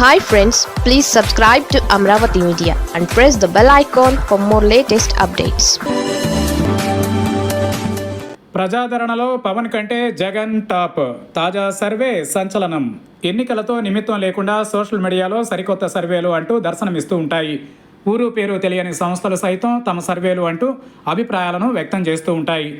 Hi friends please subscribe to Amaravati media and press the bell icon for more latest updates ప్రజాదరణలో Pawan కంటే Jagan top. తాజా survey సంచలనం. ఎన్నికలతో నిమిత్తం లేకుండా సోషల్ మీడియాలో సరికొత్త సర్వేలు అంటూ దర్శనమిస్తూ ఉంటాయి. ఊరు పేరు తెలియని సంస్థలు సైతం తమ సర్వేలు అంటూ అభిప్రాయాలను వ్యక్తం చేస్తూ ఉంటాయి.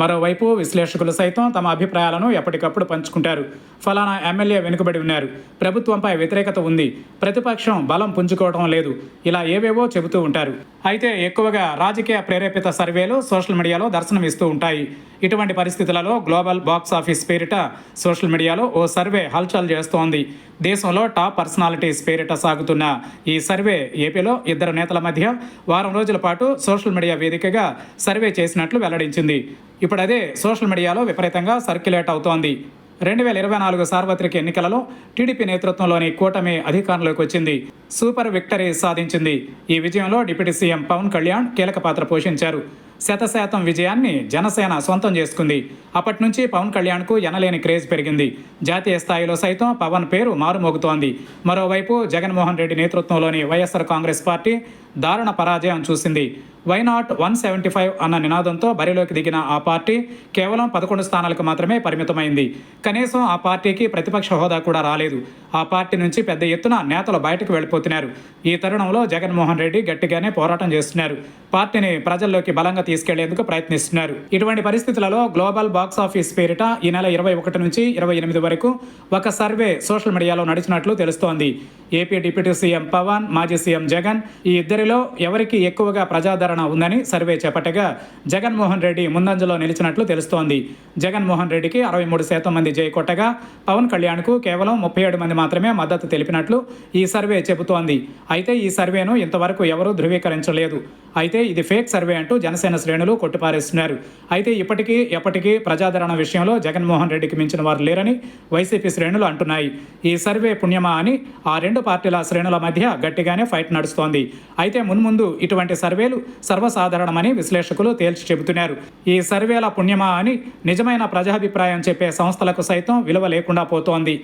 మరోవైపు విశ్లేషకులు సైతం తమ అభిప్రాయాలను ఎప్పటికప్పుడు పంచుకుంటారు. ఫలానా ఎమ్మెల్యే వెనుకబడి ఉన్నారు. ప్రభుత్వంపై వ్యతిరేకత ఉంది. ప్రతిపక్షం బలం పుంజుకోవడం లేదు. ఇలా ఏవేవో చెబుతూ ఉంటారు. అయితే ఎక్కువగా రాజకీయ ప్రేరేపిత సర్వేలు సోషల్ మీడియాలో దర్శనమిస్తూ ఉంటాయి. ఇటువంటి పరిస్థితులలో గ్లోబల్ బాక్స్ ఆఫీస్ పేరిట సోషల్ మీడియాలో ఓ సర్వే హల్చల్ చేస్తోంది. దేశంలో టాప్ పర్సనాలిటీస్ పేరిట సాగుతున్న ఈ సర్వే ఏపీలో ఇద్దరు నేతల మధ్య వారం రోజుల పాటు సోషల్ మీడియా వేదికగా సర్వే చేసినట్లు వెల్లడించింది. ఇప్పుడు అదే సోషల్ మీడియాలో విపరీతంగా సర్క్యులేట్ అవుతోంది. రెండు వేల ఇరవై నాలుగు సార్వత్రిక ఎన్నికలలో టీడీపీ నేతృత్వంలోని కూటమి అధికారంలోకి వచ్చింది. సూపర్ విక్టరీ సాధించింది. ఈ విజయంలో డిప్యూటీ సీఎం పవన్ కళ్యాణ్ కీలక పాత్ర పోషించారు. శతశాతం విజయాన్ని జనసేన సొంతం చేసుకుంది. అప్పటి నుంచి పవన్ కళ్యాణ్కు ఎనలేని క్రేజ్ పెరిగింది. జాతీయ స్థాయిలో సైతం పవన్ పేరు మారుమోగుతోంది. మరోవైపు జగన్మోహన్ రెడ్డి నేతృత్వంలోని వైఎస్ఆర్ కాంగ్రెస్ పార్టీ దారుణ పరాజయం చూసింది. వైనాట్ వన్ సెవెంటీ ఫైవ్ అన్న నినాదంతో బరిలోకి దిగిన ఆ పార్టీ కేవలం పదకొండు స్థానాలకు మాత్రమే పరిమితమైంది. కనీసం ఆ పార్టీకి ప్రతిపక్ష హోదా కూడా రాలేదు. ఆ పార్టీ నుంచి పెద్ద ఎత్తున నేతలు బయటకు వెళ్ళిపోతున్నారు. ఈ తరుణంలో జగన్మోహన్ రెడ్డి గట్టిగానే పోరాటం చేస్తున్నారు. పార్టీని ప్రజల్లోకి బలంగా తీసుకెళ్ళేందుకు ప్రయత్నిస్తున్నారు. ఇటువంటి పరిస్థితులలో గ్లోబల్ బాక్స్ ఆఫీస్ పేరిట ఈ నెల ఇరవై ఒకటి నుంచి ఇరవై ఎనిమిది వరకు ఒక సర్వే సోషల్ మీడియాలో నడిచినట్లు తెలుస్తోంది. ఏపీ డిప్యూటీ సీఎం పవన్ మాజీ సీఎం జగన్ ఈ ఇద్దరిలో ఎవరికి ఎక్కువగా ప్రజాదరణ ఉందని సర్వే చేపట్టగా జగన్మోహన్ రెడ్డి ముందంజలో నిలిచినట్లు తెలుస్తోంది. జగన్మోహన్ రెడ్డికి అరవై మూడు శాతం మంది జై కొట్టగా పవన్ కళ్యాణ్కు కేవలం ముప్పై ఏడు మంది మాత్రమే మద్దతు తెలిపినట్లు ఈ సర్వే చెబుతోంది. అయితే ఈ సర్వేను ఇంతవరకు ఎవరూ ధృవీకరించలేదు. అయితే ఇది ఫేక్ సర్వే అంటూ జనసేన శ్రేణులు కొట్టిపారేస్తున్నారు. అయితే ఇప్పటికీ ఎప్పటికీ ప్రజాదరణ విషయంలో జగన్మోహన్ రెడ్డికి మించిన వారు లేరని వైసీపీ శ్రేణులు అంటున్నాయి. ఈ సర్వే పుణ్యమా అని ఆ రెండు పార్టీల శ్రేణుల మధ్య గట్టిగానే ఫైట్ నడుస్తోంది. అయితే మున్ముందు ఇటువంటి సర్వేలు సర్వసాధారణమని విశ్లేషకులు తేల్చి చెబుతున్నారు. ఈ సర్వేల పుణ్యమా అని నిజమైన ప్రజాభిప్రాయం చెప్పే సంస్థలకు సైతం విలువ లేకుండా పోతోంది.